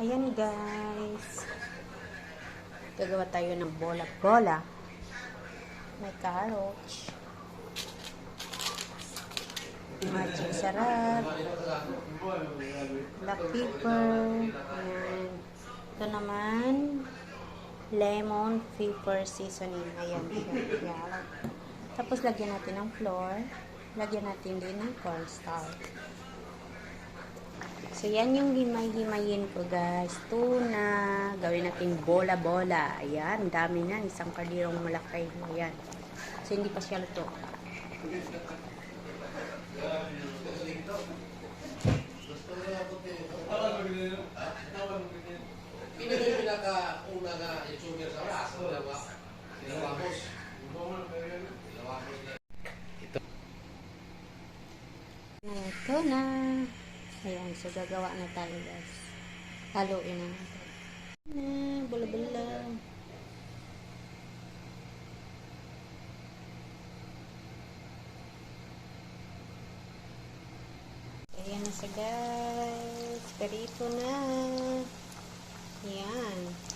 Ayan guys. Gagawa tayo ng bola-bola. May carrots. Magic sarap. Black pepper. Ayan. Ito naman, lemon pepper seasoning. Ayan siya. Ayan. Tapos lagyan natin ng flour. Lagyan natin din ng cornstarch. So, yan yung himay-himayin ko, guys. Tuna. Gawin natin bola-bola. Ayan, dami na. Isang kalirong malaki. Ayan. So, hindi pa siya luto. Ito na. Ayan, so gagawa na tayo, guys. Haluin na natin. Na, bula-bula. Ayan na siya, guys. Perito na. Ayan.